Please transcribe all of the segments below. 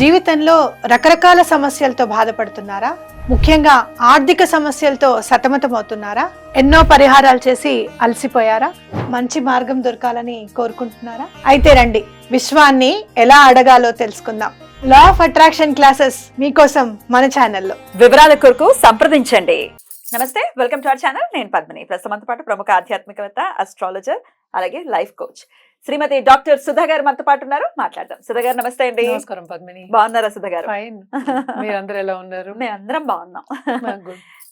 జీవితంలో రకరకాల సమస్యలతో బాధపడుతున్నారా? ముఖ్యంగా ఆర్థిక సమస్యలతో సతమతమవుతున్నారా? ఎన్నో పరిహారాలు చేసి అలసిపోయారా? మంచి మార్గం దొరకాలని కోరుకుంటున్నారా? అయితే రండి విశ్వాన్ని ఎలా అడగాలో తెలుసుకుందాం. లా ఆఫ్ అట్రాక్షన్ క్లాసెస్ మీకోసం మన ఛానల్లో. వివరాల కొరకు సంప్రదించండి. నమస్తే వెల్కమ్ టు అవర్ ఛానల్ నేను పద్మిని. ప్రస్తుతం పాటు ప్రముఖ ఆధ్యాత్మికవేత్త అస్ట్రాలజర్ అలాగే life coach. Shrimati doctor Sudha garu మనతో పాటు ఉన్నారు. మాట్లాడదాం. సుధా గారు నమస్తే అండి. నమస్కారం పద్మిని. బాగున్నారా సుధా గారు ఫైన్ మీరందరూ ఎలా ఉన్నారు? మేము అందరం బాగున్నాం.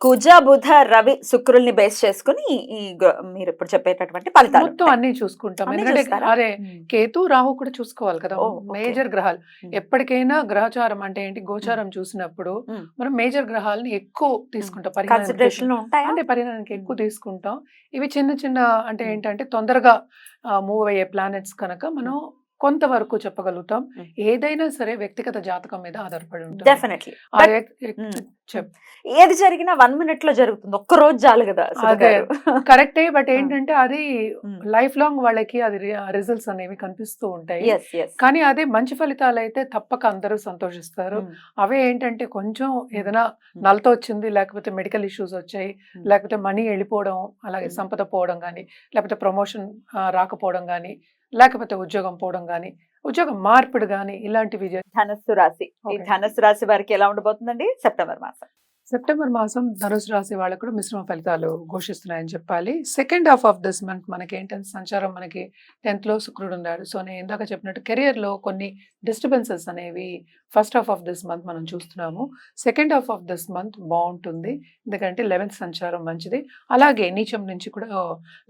కుజ బుధ రవి శుక్రుల్ని బేస్ చేసుకుని ఈ మీరు ఇప్పుడు చెప్పేటటువంటి ఫలితాలు మొత్తం అన్ని చూసుకుంటాం? అరే. కేతు రాహు కూడా చూసుకోవాలి కదా. మేజర్ గ్రహాలు. ఎప్పటికైనా గ్రహచారం అంటే ఏంటి గోచారం చూసినప్పుడు. మనం మేజర్ గ్రహాలని ఎక్కువ తీసుకుంటాం అంటే పరిగణనకి ఎక్కువ. తీసుకుంటాం ఇవి చిన్న చిన్న అంటే. ఏంటంటే తొందరగా మూవ్ అయ్యే ప్లానెట్స్ కనుక మనం కొంతవరకు చెప్పగలుగుతాం. ఏదైనా సరే వ్యక్తిగత జాతకం మీద ఆధారపడి ఉంటుంది డెఫినెట్లీ ఏది జరిగినా వన్ మినిట్లో జరుగుతుంది ఒక్క రోజు చాలు కదా. కరెక్టే బట్ ఏంటంటే అది. లైఫ్ లాంగ్ వాళ్ళకి అది రిజల్ట్స్ అనేవి కనిపిస్తూ ఉంటాయి. కానీ అదే మంచి ఫలితాలు అయితే తప్పక అందరూ సంతోషిస్తారు. అవే ఏంటంటే కొంచెం ఏదైనా నలతో వచ్చింది లేకపోతే మెడికల్ ఇష్యూస్ వచ్చాయి. లేకపోతే మనీ వెళ్ళిపోవడం అలాగే. సంపద పోవడం కానీ లేకపోతే ప్రమోషన్ రాకపోవడం కానీ లేకపోతే ఉద్యోగం పోవడం కానీ ఉద్యోగం మార్పిడి కానీ ఇలాంటివి ధనస్సు రాశి. ఈ. ధనస్సు రాశి వారికి ఎలా ఉండబోతుందండి? సెప్టెంబర్ మాసం. సెప్టెంబర్ మాసం ధనుసు రాశి వాళ్ళకు కూడా మిశ్రమ ఫలితాలు ఘోషిస్తున్నాయని చెప్పాలి. Second half of this month మనకి ఏంటంటే సంచారం మనకి టెన్త్లో శుక్రుడు ఉన్నాడు. సో నేను ఇందాక చెప్పినట్టు కెరియర్లో కొన్ని డిస్టర్బెన్సెస్ అనేవి first half of this month మనం చూస్తున్నాము. Second half of this month బాగుంటుంది. ఎందుకంటే లెవెన్త్ సంచారం మంచిది. అలాగే నీచం నుంచి కూడా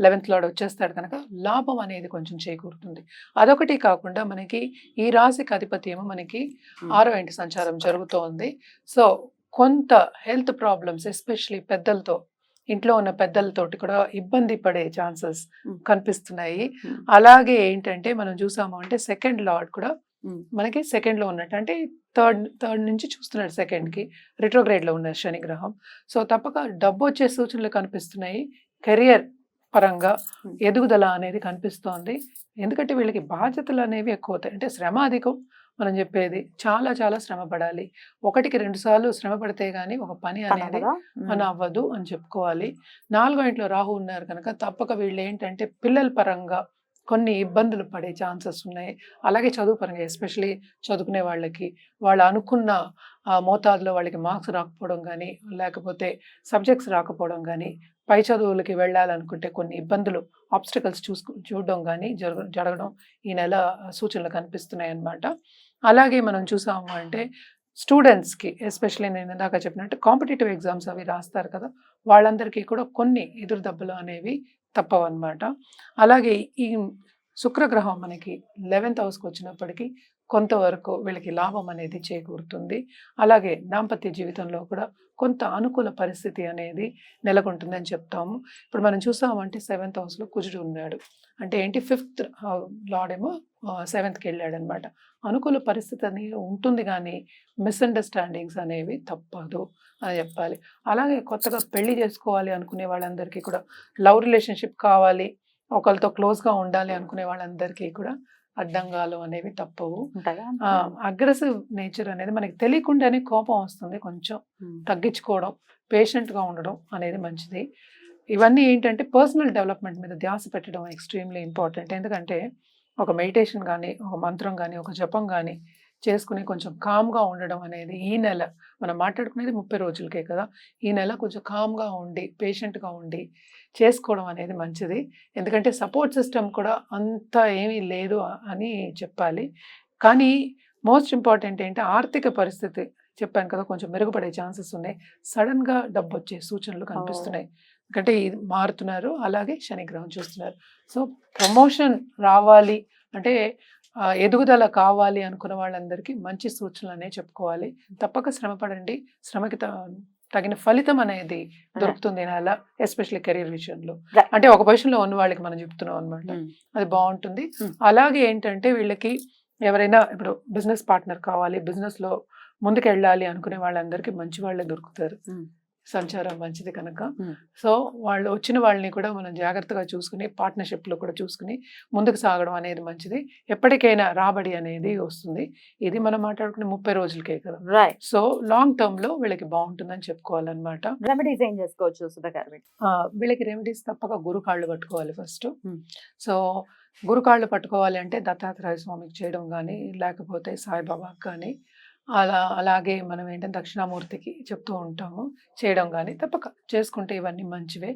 లెవెన్త్ లోడ్ వచ్చేస్తాడు కనుక లాభం అనేది కొంచెం చేకూరుతుంది. అదొకటి కాకుండా మనకి ఈ రాశికి అధిపతి ఏమో మనకి ఆరో ఇంటి సంచారం జరుగుతోంది. సో కొంత హెల్త్ ప్రాబ్లమ్స్ ఎస్పెషలీ పెద్దలతో ఇంట్లో ఉన్న పెద్దలతోటి కూడా ఇబ్బంది పడే ఛాన్సెస్. కనిపిస్తున్నాయి. అలాగే ఏంటంటే మనం చూసాము అంటే సెకండ్ లార్డ్ కూడా. మనకి సెకండ్లో ఉన్నట్టు అంటే థర్డ్ థర్డ్ నుంచి చూస్తున్నాడు సెకండ్కి రిట్రోగ్రేడ్లో ఉన్న శని గ్రహం సో తప్పక డబ్బు వచ్చే సూచనలు కనిపిస్తున్నాయి కెరియర్ పరంగా. ఎదుగుదల అనేది కనిపిస్తోంది ఎందుకంటే వీళ్ళకి బాధ్యతలు అనేవి ఎక్కువ అవుతాయి అంటే శ్రమ అధికం మనం చెప్పేది చాలా చాలా శ్రమ పడాలి ఒకటికి రెండు సార్లు శ్రమ పడితే గానీ ఒక పని అనేది? పని అవ్వదు అని చెప్పుకోవాలి. నాలుగో ఇంట్లో రాహు ఉన్నారు కనుక తప్పక వీళ్ళు ఏంటంటే పిల్లల పరంగా కొన్ని ఇబ్బందులు పడే ఛాన్సెస్ ఉన్నాయి. అలాగే చదువు పరంగా ఎస్పెషలీ చదువుకునే వాళ్ళకి వాళ్ళు అనుకున్న మోతాదులో వాళ్ళకి మార్క్స్ రాకపోవడం కానీ లేకపోతే సబ్జెక్ట్స్ రాకపోవడం కానీ పై చదువులకి వెళ్ళాలనుకుంటే కొన్ని ఇబ్బందులు ఆబ్స్టికల్స్ చూసుకు చూడడం కానీ జరగ జరగడం ఈ నెల సూచనలు కనిపిస్తున్నాయి అన్నమాట అలాగే మనం చూసాము అంటే స్టూడెంట్స్కి ఎస్పెషల్లీ నేను ఇందాక చెప్పినట్టు కాంపిటేటివ్ ఎగ్జామ్స్ అవి రాస్తారు కదా వాళ్ళందరికీ కూడా కొన్ని ఎదురు దెబ్బలు అనేవి తప్పవన్నమాట. అలాగే ఈ శుక్రగ్రహం మనకి లెవెన్త్ హౌస్కి వచ్చినప్పటికీ కొంతవరకు వీళ్ళకి లాభం అనేది చేకూరుతుంది. అలాగే దాంపత్య జీవితంలో కూడా కొంత అనుకూల పరిస్థితి అనేది నెలకొంటుందని చెప్తాము. ఇప్పుడు మనం చూసామంటే సెవెంత్ హౌస్లో కుజుడు ఉన్నాడు. అంటే ఏంటి? ఫిఫ్త్ లాడేమో సెవెంత్కి వెళ్ళాడు అనమాట అనుకూల పరిస్థితి అనేది ఉంటుంది కానీ మిస్అండర్స్టాండింగ్స్ అనేవి తప్పదు అని చెప్పాలి. అలాగే కొత్తగా పెళ్ళి చేసుకోవాలి అనుకునే వాళ్ళందరికీ కూడా లవ్ రిలేషన్షిప్ కావాలి ఒకరితో క్లోజ్గా ఉండాలి అనుకునే వాళ్ళందరికీ కూడా అడ్డంగాలు అనేవి తప్పవు. అగ్రెసివ్ నేచర్ అనేది మనకి తెలియకుండానే కోపం వస్తుంది కొంచెం. తగ్గించుకోవడం పేషెంట్గా ఉండడం అనేది మంచిది. ఇవన్నీ ఏంటంటే పర్సనల్ డెవలప్మెంట్ మీద ధ్యాస పెట్టడం ఎక్స్ట్రీమ్లీ ఇంపార్టెంట్ ఎందుకంటే ఒక మెడిటేషన్ కానీ ఒక మంత్రం కానీ ఒక జపం కానీ చేసుకుని కొంచెం కామ్గా ఉండడం అనేది ఈ నెల మనం మాట్లాడుకునేది ముప్పై రోజులకే కదా? ఈ నెల కొంచెం కామ్గా ఉండి పేషెంట్గా ఉండి చేసుకోవడం అనేది మంచిది. ఎందుకంటే సపోర్ట్ సిస్టమ్ కూడా అంత ఏమీ లేదు అని చెప్పాలి. కానీ మోస్ట్ ఇంపార్టెంట్ ఏంటి ఆర్థిక పరిస్థితి. చెప్పాను కదా కొంచెం మెరుగుపడే ఛాన్సెస్ ఉన్నాయి. సడన్గా డబ్బు వచ్చే సూచనలు కనిపిస్తున్నాయి. ఎందుకంటే ఇది మారుతున్నారు అలాగే శనిగ్రహం చూస్తున్నారు. సో ప్రమోషన్ రావాలి అంటే ఎదుగుదల కావాలి అనుకున్న వాళ్ళందరికీ మంచి సూచనలు అనే చెప్పుకోవాలి. తప్పక శ్రమ పడండి. శ్రమకి త- తగిన ఫలితం అనేది దొరుకుతుంది నెల ఎస్పెషల్లీ కెరీర్ విషయంలో. అంటే ఒక పొజిషన్లో ఉన్న వాళ్ళకి మనం చెప్తున్నాం అనమాట. అది బాగుంటుంది. అలాగే ఏంటంటే వీళ్ళకి ఎవరైనా ఇప్పుడు బిజినెస్ పార్ట్నర్ కావాలి business లో ముందుకు వెళ్ళాలి అనుకునే వాళ్ళందరికీ మంచి వాళ్ళే దొరుకుతారు. సంచారం మంచిది కనుక. సో వాళ్ళు వచ్చిన వాళ్ళని కూడా మనం జాగ్రత్తగా చూసుకుని partnership లో కూడా చూసుకుని ముందుకు సాగడం అనేది మంచిది. ఎప్పటికైనా రాబడి అనేది వస్తుంది. ఇది మనం మాట్లాడుకునే ముప్పై రోజులకే కదా. రైట్ సో లాంగ్ టర్మ్లో వీళ్ళకి బాగుంటుందని చెప్పుకోవాలన్నమాట. రెమెడీస్ ఏం చేసుకోవచ్చు వీళ్ళకి రెమెడీస్ తప్పక గురు కాళ్ళు పట్టుకోవాలి ఫస్ట్. సో గురు కాళ్ళు పట్టుకోవాలి అంటే దత్తాత్రేయ స్వామికి చేయడం కానీ లేకపోతే సాయిబాబాకి కానీ అలా అలాగే మనం ఏంటంటే దక్షిణామూర్తికి చెప్తూ ఉంటాము. చేయడం కానీ తప్పక. చేసుకుంటే ఇవన్నీ మంచివే.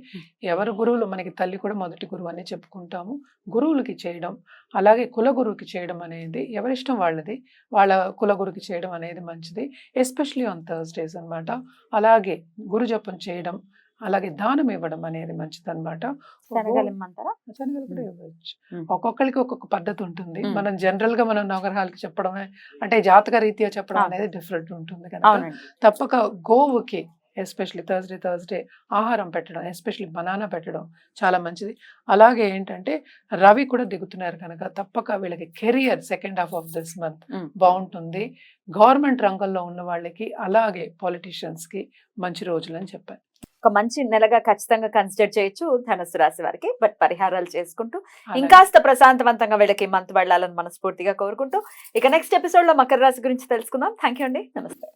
ఎవరు గురువులు? మనకి తల్లి కూడా మొదటి గురువు అని చెప్పుకుంటాము. గురువులకి చేయడం అలాగే కుల గురువుకి చేయడం అనేది ఎవరిష్టం వాళ్ళది? వాళ్ళ కుల గురువుకి చేయడం అనేది మంచిది. ఎస్పెషలీ ఆన్ థర్స్డేస్ అన్నమాట. అలాగే గురు జపం చేయడం అలాగే దానం ఇవ్వడం అనేది మంచిది అనమాట శనగలు కూడా. ఇవ్వచ్చు. ఒక్కొక్కరికి ఒక్కొక్క పద్ధతి ఉంటుంది. మనం జనరల్గా మనం నవగ్రహాలకి చెప్పడమే అంటే జాతక రీత్యా చెప్పడం. అనేది డిఫరెంట్ ఉంటుంది కనుక అవునండి తప్పక గోవుకి ఎస్పెషల్లీ థర్స్డే థర్స్డే ఆహారం పెట్టడం ఎస్పెషల్లీ బనానా పెట్టడం చాలా మంచిది అలాగే ఏంటంటే రవి కూడా దిగుతున్నారు కనుక తప్పక వీళ్ళకి career second half of this month. బాగుంటుంది గవర్నమెంట్ రంగంలో ఉన్న వాళ్ళకి అలాగే politicians కి మంచి రోజులు అని చెప్పారు ఒక మంచి నెలగా ఖచ్చితంగా కన్సిడర్ చేయొచ్చు ధనుసు రాశి వారికి. బట్ పరిహారాలు చేసుకుంటూ. ఇంకాస్త ప్రశాంతవంతంగా వీళ్ళకి మంత్ వెళ్ళాలని మనస్ఫూర్తిగా కోరుకుంటూ ఇక నెక్స్ట్ ఎపిసోడ్లో మకర రాశి గురించి తెలుసుకుందాం. థ్యాంక్ యూ అండి. నమస్తే.